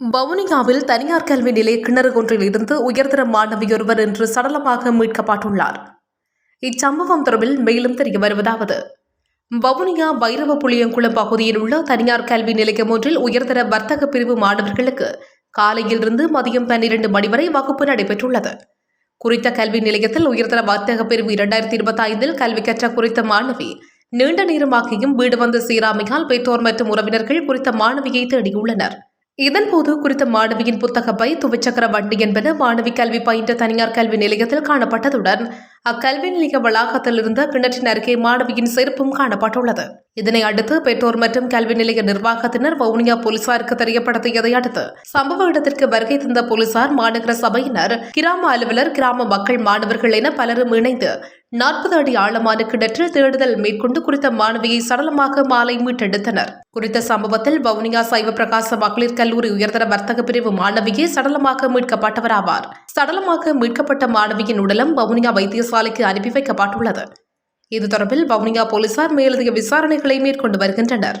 வவுனியாவில் தனியார் கல்வி நிலைய கிணறு ஒன்றில் இருந்து உயர்தர மாணவியொருவர் இன்று சடலமாக மீட்கப்பட்டுள்ளார். இச்சம்பவம் தொடர்பில் மேலும் தெரிய வருவதாவது வவுனியா வைரவ புளியங்குளம் பகுதியில் உள்ள தனியார் கல்வி நிலையம் ஒன்றில் உயர்தர வர்த்தக பிரிவு மாணவர்களுக்கு காலையிலிருந்து மதியம் பன்னிரண்டு மணி வரை வகுப்பு நடைபெற்றுள்ளது. குறித்த கல்வி நிலையத்தில் உயர்தர வர்த்தக பிரிவு இரண்டாயிரத்தி இருபத்தி ஐந்தில் கல்வி கற்ற குறித்த மாணவி நீண்ட நேரமாகியும் வீடு வந்து சீராமையால் பெற்றோர் மற்றும் உறவினர்கள் குறித்த மாணவியை தேடியுள்ளனர். இதன்போது குறித்த மாணவியின் புத்தக பை துவிச்சக்கர வண்டி என்பன மாணவி கல்வி பயின்ற தனியார் கல்வி நிலையத்தில் காணப்பட்டதுடன் அக்கல்வி நிலைய வளாகத்தில் இருந்த கிணற்றின் அருகே மாணவியின் செருப்பும் காணப்பட்டுள்ளது. இதனை அடுத்து பெற்றோர் மற்றும் கல்வி நிலைய நிர்வாகத்தினர் வவுனியா போலீசாருக்கு தெரியப்படுத்தியதை அடுத்து சம்பவ இடத்திற்கு வருகை தந்த போலீசார் மாநகர சபையினர் கிராம அலுவலர் கிராம மக்கள் மாணவர்கள் என பலரும் இணைந்து நாற்பது அடி ஆழமான கிணற்றில் தேடுதல் மேற்கொண்டு குறித்த மாணவியை சடலமாக மாலை மீட்டெடுத்தனர். குறித்த சம்பவத்தில் வவுனியா சைவ பிரகாச மகளிர் கல்லூரி உயர்தர வர்த்தக பிரிவு மாணவியே சடலமாக மீட்கப்பட்டவராவார். சடலமாக மீட்கப்பட்ட மாணவியின் உடலம் வவுனியா வைத்தியசாலைக்கு அனுப்பி வைக்கப்பட்டுள்ளது. இது தொடர்பில் வவுனியா போலீசார் மேலதிக விசாரணைகளை மேற்கொண்டு வருகின்றனர்.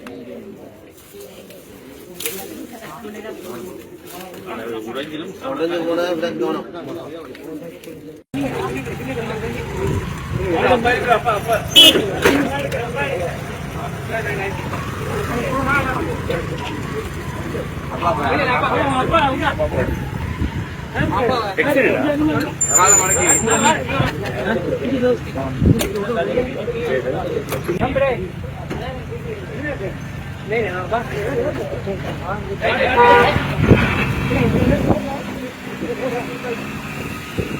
உடஞ்சிலும் உடஞ்சு போனா கவனம் அப்பா Thank you.